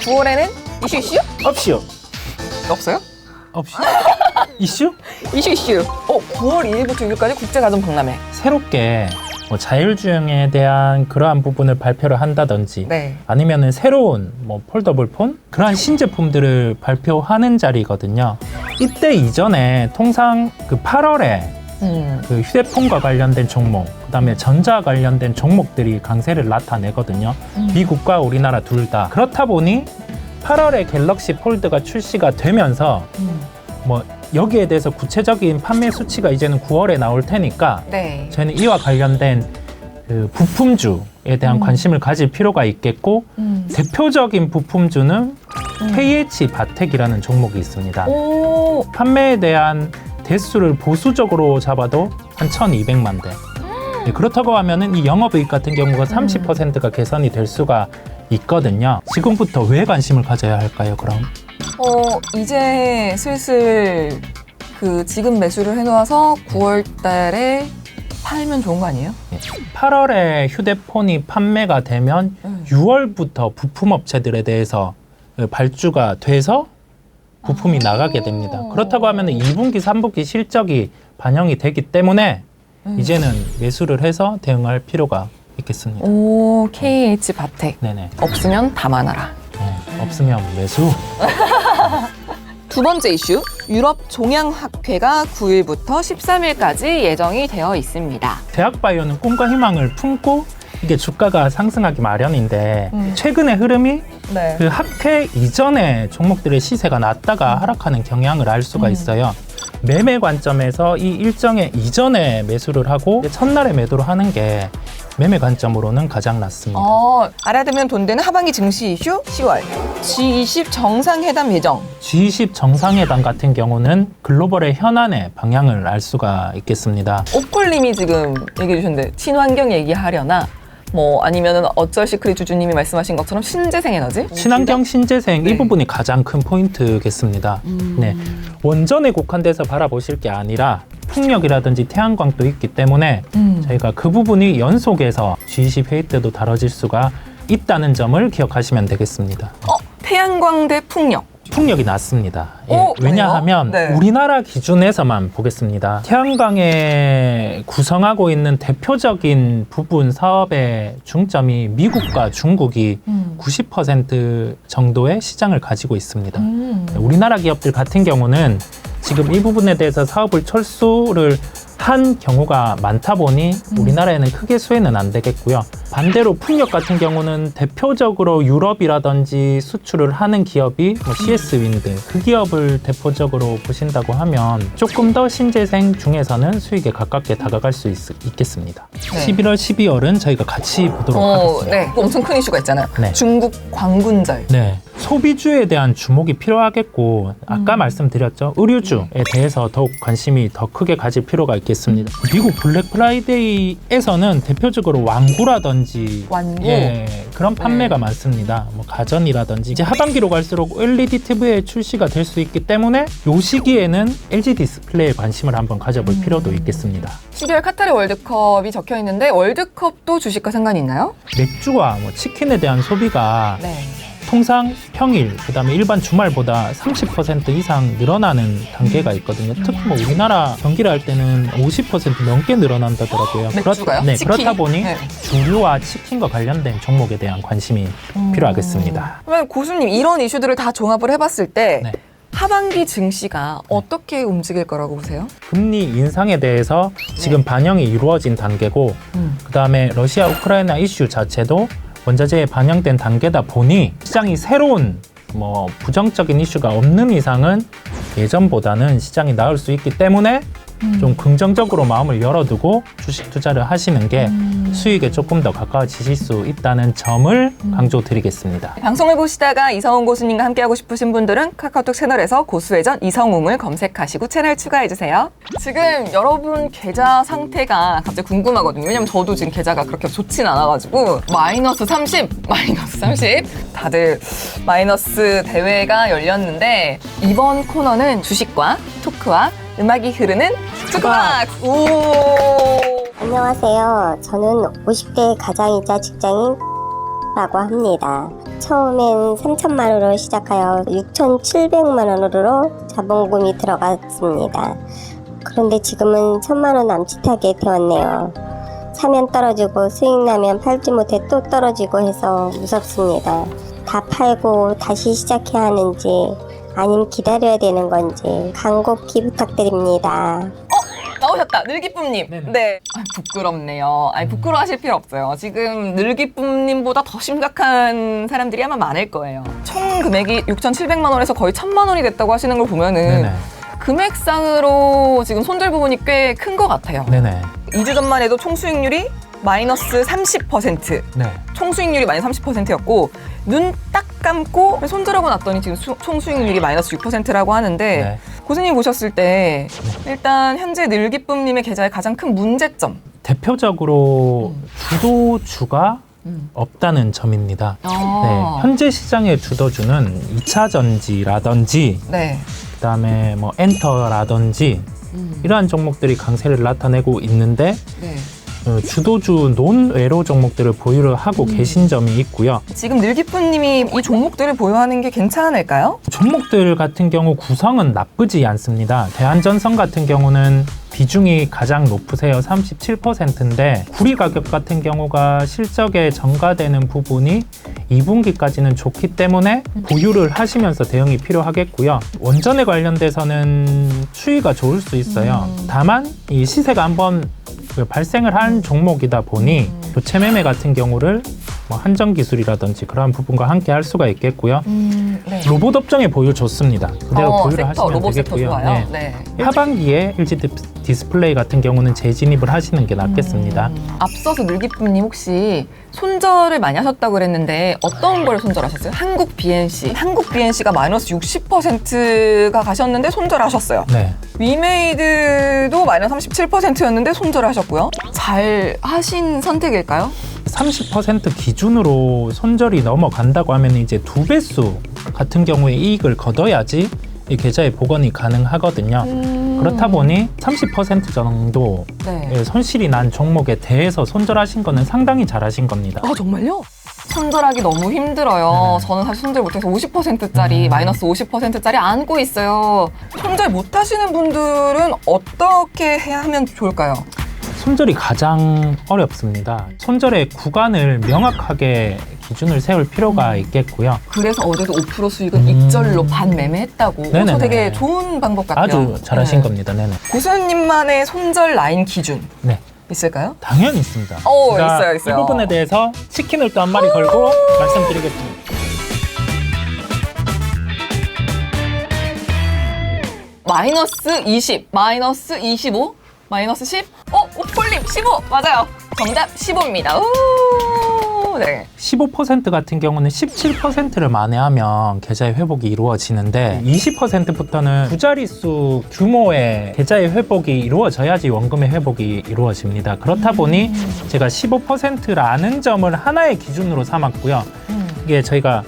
9월에는 이슈 이슈? 없이요. 없어요? 없이. 이슈? 이슈 이슈. 어, 9월 2일부터 6일까지 국제가전 박람회. 새롭게 뭐 자율주행에 대한 그러한 부분을 발표를 한다든지 네. 아니면은 새로운 뭐 폴더블 폰 그러한 신제품들을 발표하는 자리거든요. 이때 이전에 통상 그 8월에 음. 그 휴대폰과 관련된 종목, 그다음에 전자 관련된 종목들이 강세를 나타내거든요. 미국과 우리나라 둘 다. 그렇다 보니 8월에 갤럭시 폴드가 출시가 되면서 음. 뭐 여기에 대해서 구체적인 판매 수치가 이제는 9월에 나올 테니까 네. 저희는 이와 관련된 그 부품주에 대한 음. 관심을 가질 필요가 있겠고 음. 대표적인 부품주는 KH 바텍이라는 종목이 있습니다. 오. 판매에 대한 대수를 보수적으로 잡아도 한 1,200만 대. 네, 그렇다고 하면은 이 영업이익 같은 경우가 30%가 개선이 될 수가 있거든요. 지금부터 왜 관심을 가져야 할까요? 그럼 어, 이제 슬슬 그 지금 매수를 해놓아서 9월 달에 팔면 좋은 거 아니에요? 8월에 휴대폰이 판매가 되면 음. 6월부터 부품 업체들에 대해서 발주가 돼서 부품이 아. 나가게 됩니다. 그렇다고 하면 2분기, 3분기 실적이 반영이 되기 때문에 음. 이제는 매수를 해서 대응할 필요가 있겠습니다. 오, KH 바텍. 네네. 없으면 담아놔라. 네, 없으면 매수. 두 번째 이슈, 유럽 종양학회가 9일부터 13일까지 예정이 되어 있습니다. 대학 바이오는 꿈과 희망을 품고 이게 주가가 상승하기 마련인데 음. 최근의 흐름이 네. 그 학회 이전에 종목들의 시세가 낮다가 하락하는 경향을 알 수가 음. 있어요. 매매 관점에서 이 일정의 이전에 매수를 하고 첫날에 매도를 하는 게 매매 관점으로는 가장 낫습니다. 어, 알아야 되면 돈 되는 하반기 증시 이슈 10월 G20 정상회담 예정. G20 정상회담 같은 경우는 글로벌의 현안의 방향을 알 수가 있겠습니다. 옥골님이 지금 얘기해 주셨는데 친환경 얘기하려나 뭐 아니면은 어쩔 시크릿 주주님이 말씀하신 것처럼 신재생 에너지? 친환경 신재생 네. 이 부분이 가장 큰 포인트겠습니다. 네. 원전에 국한돼서 바라보실 게 아니라 풍력이라든지 태양광도 있기 때문에 음. 저희가 그 부분이 연속해서 G20 회의 때도 다뤄질 수가 있다는 점을 기억하시면 되겠습니다. 어, 태양광 대 풍력. 풍력이 낮습니다. 예, 어, 왜냐하면? 네. 우리나라 기준에서만 보겠습니다. 태양광에 구성하고 있는 대표적인 부분 사업의 중점이 미국과 중국이 음. 90% 정도의 시장을 가지고 있습니다. 음. 우리나라 기업들 같은 경우는 지금 이 부분에 대해서 사업을 철수를 한 경우가 많다 보니 우리나라에는 크게 수혜는 안 되겠고요. 반대로 풍력 같은 경우는 대표적으로 유럽이라든지 수출을 하는 기업이 뭐 CS 윈드 그 기업을 대표적으로 보신다고 하면 조금 더 신재생 중에서는 수익에 가깝게 다가갈 수 있, 겠습니다 네. 11월, 12월은 저희가 같이 보도록 어, 하겠습니다. 네. 엄청 큰 이슈가 있잖아요. 네. 중국 광군절. 네. 소비주에 대한 주목이 필요하겠고 아까 음. 말씀드렸죠 의류주에 대해서 더욱 관심이 더 크게 가질 필요가 있 겠습니다. 미국 블랙 프라이데이에서는 대표적으로 완구라든지 완구. 예, 그런 판매가 네. 많습니다. 뭐 가전이라든지 이제 하반기로 갈수록 LED TV의 출시가 될 수 있기 때문에 요 시기에는 LG 디스플레이에 관심을 한번 가져볼 음. 필요도 있겠습니다. 12월 카타르 월드컵이 적혀 있는데 월드컵도 주식과 상관이 있나요? 맥주와 뭐 치킨에 대한 소비가 네. 통상 평일 그 다음에 일반 주말보다 30% 이상 늘어나는 단계가 있거든요. 특히 뭐 우리나라 경기를 할 때는 50% 넘게 늘어난다더라고요. 맥주가요? 네, 치킨이? 그렇다 보니 네. 주류와 치킨과 관련된 종목에 대한 관심이 음. 필요하겠습니다. 그러면 고수님 이런 이슈들을 다 종합을 해봤을 때 네. 하반기 증시가 어떻게 움직일 거라고 보세요? 금리 인상에 대해서 지금 반영이 이루어진 단계고 음. 그다음에 러시아 우크라이나 이슈 자체도 원자재에 반영된 단계다 보니 시장이 새로운 뭐 부정적인 이슈가 없는 이상은 예전보다는 시장이 나을 수 있기 때문에 좀 긍정적으로 마음을 열어두고 주식 투자를 하시는 게 음. 수익에 조금 더 가까워지실 수 있다는 점을 강조드리겠습니다. 방송을 보시다가 이성웅 고수님과 함께하고 싶으신 분들은 카카오톡 채널에서 고수회전 이성웅을 검색하시고 채널 추가해주세요. 지금 여러분 계좌 상태가 갑자기 궁금하거든요. 왜냐면 저도 지금 계좌가 그렇게 좋진 않아가지고 마이너스 30, 마이너스 30 다들 마이너스 대회가 열렸는데 이번 코너는 주식과 토크와 음악이 흐르는 투박 오. 안녕하세요. 저는 50대 가장이자 직장인 라고 합니다. 처음엔 3천만 원으로 시작하여 6,700만 원으로 자본금이 들어갔습니다. 그런데 지금은 천만 원 남짓하게 되었네요. 사면 떨어지고 수익 나면 팔지 못해 또 떨어지고 해서 무섭습니다. 다 팔고 다시 시작해야 하는지 아니면 기다려야 되는 건지 간곡히 부탁드립니다. 나오셨다. 늘기쁨님. 네네. 네. 아, 부끄럽네요. 아니, 부끄러워하실 필요 없어요. 지금 늘기쁨님보다 더 심각한 사람들이 아마 많을 거예요. 총 금액이 6,700만 원에서 거의 1,000만 원이 됐다고 하시는 걸 보면은 네네. 금액상으로 지금 손절 부분이 꽤 큰 것 같아요. 네네. 2주 전만 해도 총 수익률이 마이너스 30%. 네. 총 수익률이 마이너스 30%였고 눈 딱 감고 손절하고 났더니 지금 수- 총 수익률이 마이너스 6%라고 하는데 네. 고수님 보셨을 때 일단 현재 늘기쁨님의 계좌의 가장 큰 문제점. 대표적으로 주도주가 없다는 점입니다. 네, 아. 현재 시장의 주도주는 2차 전지라든지 네. 그다음에 뭐 엔터라든지 이러한 종목들이 강세를 나타내고 있는데 네. 어, 주도주 논외로 종목들을 보유를 하고 음. 계신 점이 있고요. 지금 늘기쁨님이 이 종목들을 보유하는 게 괜찮을까요? 종목들 같은 경우 구성은 나쁘지 않습니다. 대한전선 같은 경우는 비중이 가장 높으세요. 37%인데 구리 가격 같은 경우가 실적에 전가되는 부분이 2분기까지는 좋기 때문에 보유를 하시면서 대응이 필요하겠고요. 원전에 관련돼서는 추이가 좋을 수 있어요. 다만 이 시세가 한번 그 발생을 한 종목이다 보니 교체 매매 같은 경우를 뭐 한정 기술이라든지 그러한 부분과 함께 할 수가 있겠고요. 네. 로봇 업종에 보유 좋습니다. 그대로 어, 보유를 섹터, 하시면 로봇 섹터 되겠고요. 좋아요. 네. 네. 하반기에 LG 디- 디스플레이 같은 경우는 재진입을 하시는 게 낫겠습니다. 앞서서 늘기쁨님 혹시 손절을 많이 하셨다고 그랬는데 어떤 걸 손절하셨어요? 한국 BNC. 한국 BNC가 마이너스 60%가 가셨는데 손절하셨어요. 네. 위메이드도 마이너스 37%였는데 손절하셨고요. 잘 하신 선택일까요? 30% 기준으로 손절이 넘어간다고 하면 이제 두 배수 같은 경우에 이익을 거둬야지 이 계좌에 복원이 가능하거든요. 그렇다 보니 30% 정도 네. 손실이 난 종목에 대해서 손절하신 거는 상당히 잘하신 겁니다. 아 정말요? 손절하기 너무 힘들어요. 네. 저는 사실 손절 못해서 50%짜리, 음. 마이너스 50%짜리 안고 있어요. 손절 못하시는 분들은 어떻게 해야 하면 좋을까요? 손절이 가장 어렵습니다. 손절의 구간을 명확하게 기준을 세울 필요가 있겠고요. 그래서 어제도 5% 수익은 음. 익절로 반 매매했다고. 어, 네네네. 저 되게 좋은 방법 같아요. 아주 잘하신 네. 겁니다. 네네. 고수님만의 손절 라인 기준 네. 있을까요? 당연히 있습니다. 오, 제가 있어요, 있어요. 이 부분에 대해서 치킨을 또 한 마리 걸고 말씀드리겠습니다. 마이너스 20, 마이너스 25, 마이너스 10? 어, 오폴님 15! 맞아요. 정답 15입니다. 우, 네. 15% 같은 경우는 17%를 만회하면 계좌의 회복이 이루어지는데 20%부터는 두 자릿수 규모의 계좌의 회복이 이루어져야지 원금의 회복이 이루어집니다. 그렇다 보니 제가 15%라는 점을 하나의 기준으로 삼았고요. 이게 저희가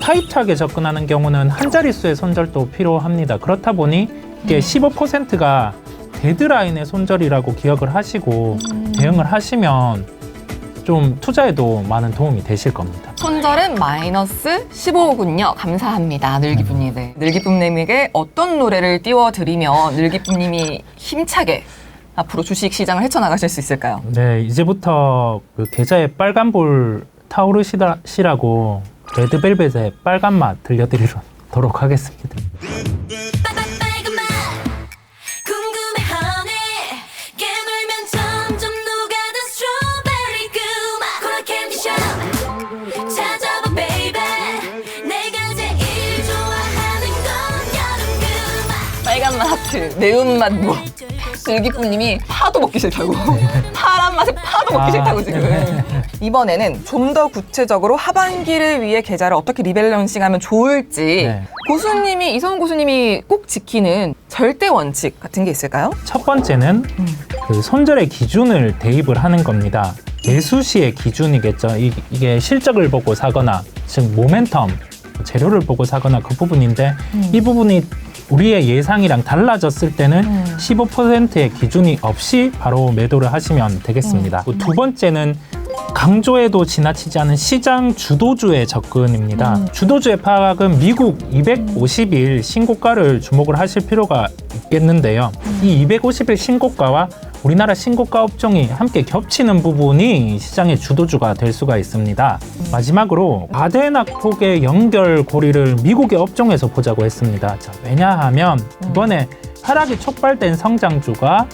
타이트하게 접근하는 경우는 한 자릿수의 손절도 필요합니다. 그렇다 보니 이게 15%가 데드라인의 손절이라고 기억을 하시고 대응을 하시면 좀 투자에도 많은 도움이 되실 겁니다. 손절은 마이너스 15군요. 감사합니다. 늘기쁨님. 네. 늘기쁨님에게 어떤 노래를 띄워드리면 늘기쁨님이 힘차게 앞으로 주식 시장을 헤쳐나가실 수 있을까요? 네, 이제부터 그 계좌에 빨간 볼 타오르시라고 레드벨벳의 빨간 맛 들려드리도록 하겠습니다. 하트, 매운맛 뭐. 늘기쁨님이 파도 먹기 싫다고. 파란 맛에 파도 먹기 아, 싫다고 지금. 네. 이번에는 좀 더 구체적으로 하반기를 위해 계좌를 어떻게 리밸런싱하면 좋을지 네. 고수님이 이성훈 고수님이 꼭 지키는 절대 원칙 같은 게 있을까요? 첫 번째는 그 손절의 기준을 대입을 하는 겁니다. 매수시의 기준이겠죠. 이, 게 실적을 보고 사거나, 즉 모멘텀, 재료를 보고 사거나 그 부분인데 이 부분이 우리의 예상이랑 달라졌을 때는 15%의 기준이 없이 바로 매도를 하시면 되겠습니다. 두 번째는 강조해도 지나치지 않은 시장 주도주의 접근입니다. 음. 주도주의 파악은 미국 250일 신고가를 주목을 하실 필요가 있겠는데요. 이 250일 신고가와 우리나라 신고가 업종이 함께 겹치는 부분이 시장의 주도주가 될 수가 있습니다. 마지막으로 과대낙폭의 연결고리를 미국의 업종에서 보자고 했습니다. 자, 왜냐하면 이번에 하락이 촉발된 성장주가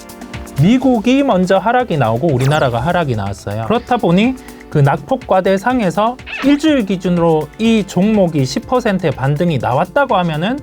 미국이 먼저 하락이 나오고 우리나라가 하락이 나왔어요. 그렇다 보니 그 낙폭 과대상에서 일주일 기준으로 이 종목이 10%의 반등이 나왔다고 하면은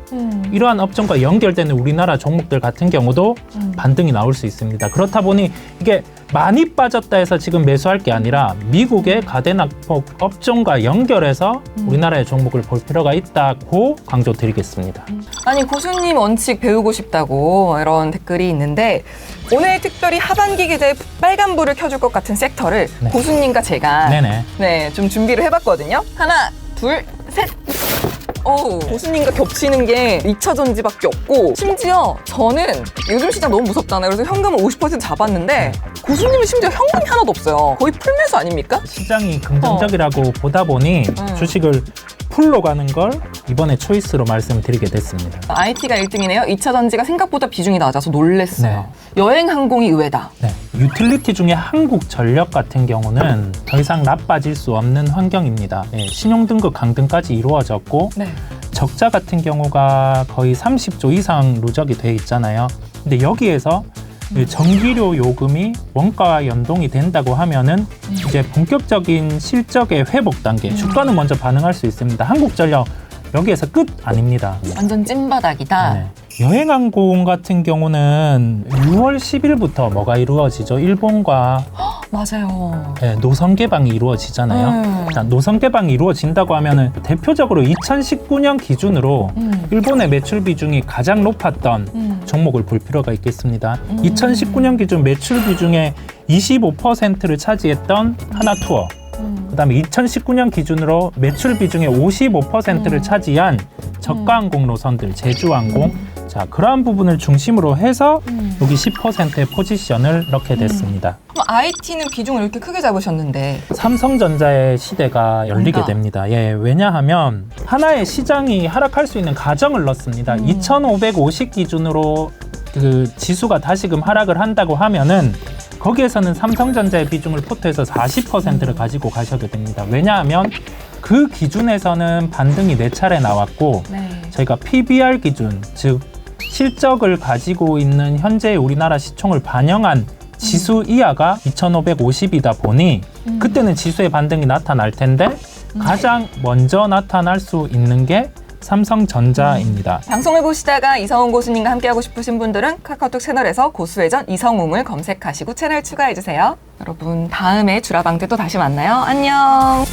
이러한 업종과 연결되는 우리나라 종목들 같은 경우도 반등이 나올 수 있습니다. 그렇다 보니 이게 많이 빠졌다 해서 지금 매수할 게 아니라 미국의 가대낙폭 업종과 연결해서 우리나라의 종목을 볼 필요가 있다고 강조드리겠습니다. 아니 고수님 원칙 배우고 싶다고 이런 댓글이 있는데 오늘 특별히 하반기 기대에 빨간불을 켜줄 것 같은 섹터를 네. 고수님과 제가 네네. 네, 좀 준비를 해봤 거든요. 하나, 둘, 셋. 오, 고수님과 겹치는 게 2차 전지밖에 없고 심지어 저는 요즘 시장 너무 무섭잖아요. 그래서 현금을 50% 잡았는데 고수님은 심지어 현금이 하나도 없어요. 거의 풀매수 아닙니까? 시장이 긍정적이라고 보다 보니 음. 주식을 풀로 가는 걸 이번에 초이스로 말씀드리게 됐습니다. IT가 1등이네요. 2차 전지가 생각보다 비중이 낮아서 놀랬어요. 여행 항공이 의외다. 네. 유틸리티 중에 한국전력 같은 경우는 더 이상 나빠질 수 없는 환경입니다. 네, 신용등급 강등까지 이루어졌고 네. 적자 같은 경우가 거의 30조 이상 누적이 돼 있잖아요. 근데 여기에서 이 전기료 요금이 원가와 연동이 된다고 하면은 이제 본격적인 실적의 회복 단계, 주가는 먼저 반응할 수 있습니다. 한국전력 여기에서 끝 아닙니다. 완전 찐바닥이다. 네. 여행항공 같은 경우는 6월 10일부터 뭐가 이루어지죠? 일본과 맞아요. 네, 노선 개방이 이루어지잖아요. 음. 자, 노선 개방이 이루어진다고 하면은 대표적으로 2019년 기준으로 음. 일본의 매출 비중이 가장 높았던 음. 종목을 볼 필요가 있겠습니다. 음. 2019년 기준 매출 비중의 25%를 차지했던 하나투어. 음. 그다음에 2019년 기준으로 매출 비중의 55%를 음. 차지한 저가 항공 노선들, 제주 항공. 자, 그러한 부분을 중심으로 해서 음. 여기 10%의 포지션을 넣게 됐습니다. 그럼 IT는 비중을 이렇게 크게 잡으셨는데 삼성전자의 시대가 열리게 뭔가? 됩니다. 예, 왜냐하면 하나의 시장이 하락할 수 있는 가정을 넣습니다. 음. 2,550 기준으로 그 지수가 다시금 하락을 한다고 하면은 거기에서는 삼성전자의 비중을 포트해서 40%를 음. 가지고 가셔도 됩니다. 왜냐하면 그 기준에서는 반등이 네 차례 나왔고 네. 저희가 PBR 기준, 즉 실적을 가지고 있는 현재 우리나라 시총을 반영한 지수 이하가 2,550이다 보니 음. 그때는 지수의 반등이 나타날 텐데 가장 먼저 나타날 수 있는 게 삼성전자입니다. 방송을 보시다가 이성훈 고수님과 함께하고 싶으신 분들은 카카오톡 채널에서 고수회전 이성웅을 검색하시고 채널 추가해주세요. 여러분 다음에 주라방 때 또 다시 만나요. 안녕.